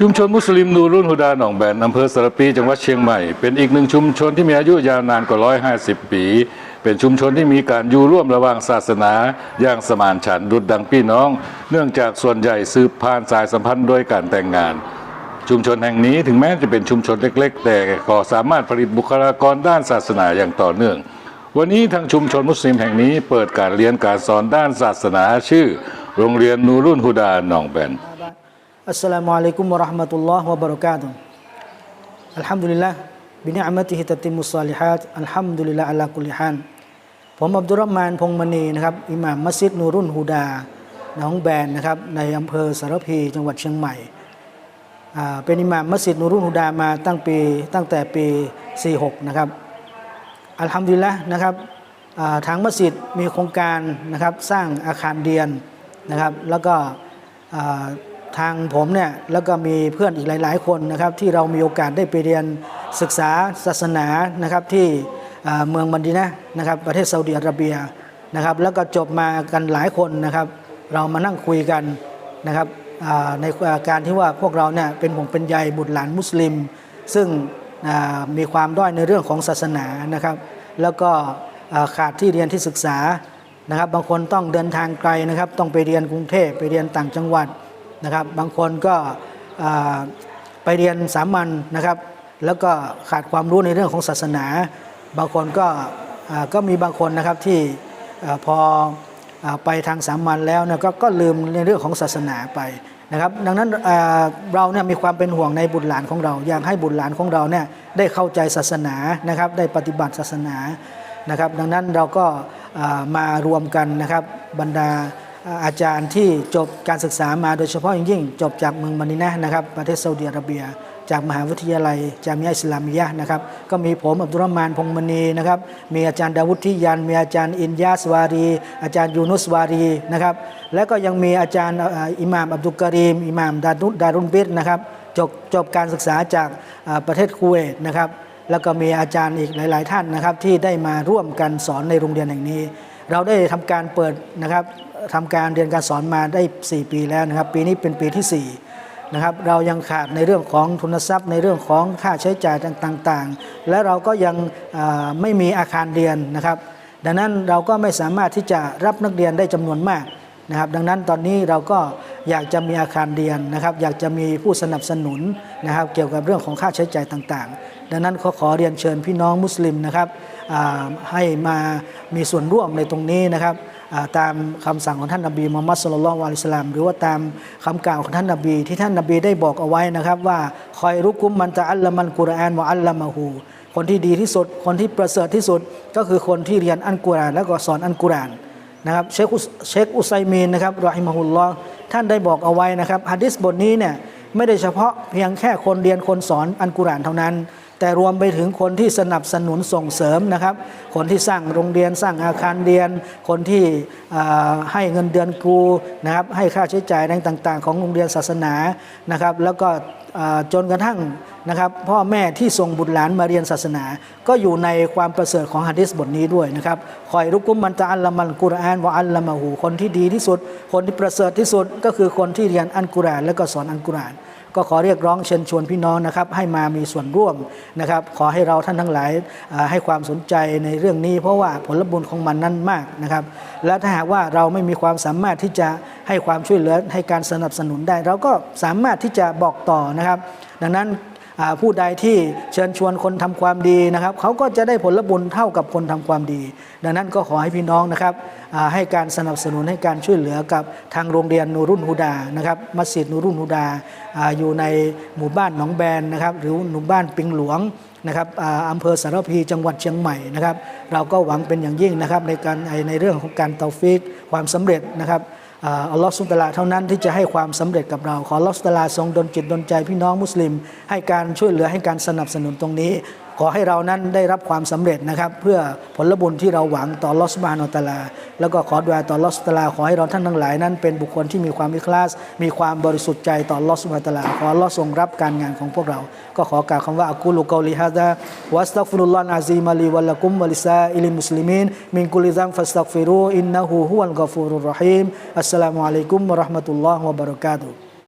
ชุมชนมุสลิมนูรุ่นฮุดาหนองแบนอำเภอสารปีจังหวัดเชียงใหม่ เป็นอีกหนึ่งชุมชนที่มีอายุยาวนานกว่า 150 ปี เป็นชุมชนที่มีการอยู่ร่วมระหว่างศาสนา อย่างสมานฉันดุดดังพี่น้อง เนื่องจากส่วนใหญ่สืบผ่านสายสัมพันธ์โดยการแต่งงาน ชุมชนแห่งนี้ถึงแม้จะเป็นชุมชนเล็ก ๆ แต่ก็สามารถผลิตบุคลากรด้านศาสนาอย่างต่อเนื่อง วันนี้ทางชุมชนมุสลิมแห่งนี้เปิดการเรียนการสอนด้านศาสนาชื่อ โรงเรียนนูรุ่นฮุดาหนองแบน Assalamualaikum warahmatullahi wabarakatuh. Alhamdulillah bini'amatihi tatimmu salihat. Alhamdulillah ala kulli hal. ผมอับดุลรห์มานพงมณีนะครับอิหม่ามมัสยิดนูรุ่นฮูดาหนองแบนนะครับในอำเภอสารพีจังหวัดเชียงใหม่เป็นอิหม่ามมัสยิดนูรุ่นฮูดามาตั้งปีตั้งแต่ปี 46 นะครับอัลฮัมดุลิลละนะครับทางมัสยิดมีโครงการนะครับสร้างอาคารเรียนนะครับแล้วก็ ทางผมเนี่ยแล้วก็มีเพื่อนอีกหลาย ๆ คนนะครับที่เรามีโอกาสได้ไปเรียนศึกษาศาสนานะครับที่เมืองบันดีนะนะครับประเทศซาอุดิอาระเบียนะครับแล้วก็จบมากันหลายคนนะครับ เรามานั่งคุยกันนะครับในการที่ว่าพวกเราเนี่ยเป็นห่วงเป็นใยบุตรหลานมุสลิม ซึ่งมีความด้อยในเรื่องของศาสนานะครับ แล้วก็ขาดที่เรียนที่ศึกษานะครับ บางคนต้องเดินทางไกลนะครับ ต้องไปเรียนกรุงเทพไปเรียนต่างจังหวัด นะครับ บางคนก็ไปเรียนสามัญนะครับ แล้วก็ขาดความรู้ในเรื่องของศาสนา บางคนก็ก็มีบางคนนะครับที่พออไปทางสามัญแล้วนี่ยก็ก็ลืมในเรื่องของศาสนาไปนะครับ ดังนั้นเราเนี่ยมีความเป็นห่วงในบุตรหลานของเรา อยากให้บุตรหลานของเราเนี่ยได้เข้าใจศาสนานะครับ ได้ปฏิบัติศาสนานะครับ ดังนั้นเราก็มารวมกันนะครับบรรดา อาจารย์ที่จบการศึกษามาโดยเฉพาะอย่างยิ่ง จบจากเมืองมานินะนะครับประเทศซาอุดิอาระเบีย จากมหาวิทยาลัยจามิยะอิสลามิยะนะครับก็มีผมอับดุลรมานพงมณีนะครับมีอาจารย์ดาวุฒิยัน มีอาจารย์อินยาสวารี อาจารย์ยูนุสวารีนะครับและก็ยังมีอาจารย์อิหม่ามอับดุลกะรีม อิหม่ามดารุดารุนบิดนะครับจบจบการศึกษาจากประเทศคูเวตนะครับแล้วก็มีอาจารย์อีกหลาย ๆ ท่านนะครับที่ได้มาร่วมกันสอนในโรงเรียนแห่งนี้ เราได้ทำการเปิดนะครับ ทำการเรียนการสอนมาได้ 4 ปีแล้วนะครับ ปีนี้เป็นปีที่4นะครับเรายังขาดในเรื่องของทุนทรัพย์ ในเรื่องของค่าใช้จ่ายต่างๆ และเราก็ยังไม่มีอาคารเรียนนะครับ ดังนั้นเราก็ไม่สามารถที่จะรับนักเรียนได้จำนวนมากนะครับดังนั้นตอนนี้เราก็อยากจะมีอาคารเรียนนะครับ อยากจะมีผู้สนับสนุนนะครับ เกี่ยวกับเรื่องของค่าใช้จ่ายต่างๆ ดังนั้นขอขอเรียนเชิญพี่น้องมุสลิมนะครับให้มามีส่วนร่วมในตรงนี้นะครับ ตามคำสั่งของท่านนบีมุฮัมมัดสุลลัลลอฮุอะลิสลลัมหรือว่าตามคำกล่าวของท่านนบี ที่ท่านนบีได้บอกเอาไว้นะครับว่าคอยรุกุมมันตะอัลละมันกุรอานวะอัลละมะฮูคนที่ดีที่สุด คนที่ประเสริฐที่สุด ก็คือคนที่เรียนอัลกุรอานแล้วก็สอนอัลกุรอานนะครับเชคอุเชคอุไซมีนนะครับรอฮิมะฮุลลอฮ์ท่านได้บอกเอาไว้นะครับฮะดิษบทนี้เนี่ยไม่ได้เฉพาะเพียงแค่คนเรียนคนสอนอัลกุรอานเท่านั้น แต่รวมไปถึงคนที่สนับสนุนส่งเสริมนะครับ คนที่สร้างโรงเรียนสร้างอาคารเรียน คนที่ให้เงินเดือนครูนะครับให้ค่าใช้จ่ายต่างๆ ของโรงเรียนศาสนานะครับ แล้วก็จนกระทั่งนะครับพ่อแม่ที่ส่งบุตรหลานมาเรียนศาสนา ก็อยู่ในความประเสริฐของฮะดิษบทนี้ด้วยนะครับคอยรุกุมมันตะอัลละมันกุรอานวะอัลละมะหูคนที่ดีที่สุด คนที่ประเสริฐที่สุดก็คือคนที่เรียนอัลกุรอาน แล้วก็สอนอัลกุรอาน ก็ขอเรียกร้องเชิญชวนพี่น้องนะครับให้มามีส่วนร่วมนะครับ ขอให้เราท่านทั้งหลายให้ความสนใจในเรื่องนี้ เพราะว่าผลบุญของมันนั้นมากนะครับ และถ้าหากว่าเราไม่มีความสามารถที่จะให้ความช่วยเหลือให้การสนับสนุนได้ เราก็สามารถที่จะบอกต่อนะครับ ดังนั้น ผู้ใดที่เชิญชวนคนทำความดีนะครับเขาก็จะได้ผลบุญเท่ากับคนทำความดี ดังนั้นก็ขอให้พี่น้องนะครับให้การสนับสนุนให้การช่วยเหลือกับทางโรงเรียนนูรุ่นฮูดานะครับมัสยิดนูรุ่นฮูดาอยู่ในหมู่บ้านหนองแบนนะครับหรือหมู่บ้านปิงหลวงนะครับอำเภอสารพีจังหวัดเชียงใหม่นะครับ เราก็หวังเป็นอย่างยิ่งนะครับในการในเรื่องของการเตาฟิกความสำเร็จนะครับ อ่าอัลลอฮฺสุตลาเท่านั้นที่จะให้ความสำเร็จกับเรา ขออัลลอฮฺสุตลาทรงดลจิตดลใจพี่น้องมุสลิม ให้การช่วยเหลือให้การสนับสนุนตรงนี้ ขอให้เรานั้นได้รับความสำเร็จนะครับ เพื่อผลบุญที่เราหวังต่อลอสบานอตลา แล้วก็ขอดุอาต่อลอสตลา ขอให้เราท่านทั้งหลายนั้น เป็นบุคคลที่มีความอิคลาส มีความบริสุทธิ์ใจต่อลอสบานอตลา ขออัลอทรงรับการงานของพวกเรา ก็ขอกล่าวคำว่าอักูลุกอลิฮะดะวัสตักฟุลลอฮ์อาซีมาลีวะลักุมวะลิซาอิลิมุสลิมีนมินกุลิซัมฟัสตักฟิรูอินนะฮูฮุวัลกอฟูรุรรหีมอัสสลามุอะลัยกุมวะราะห์มะตุลลอฮ์วะบะเราะกาตุฮ์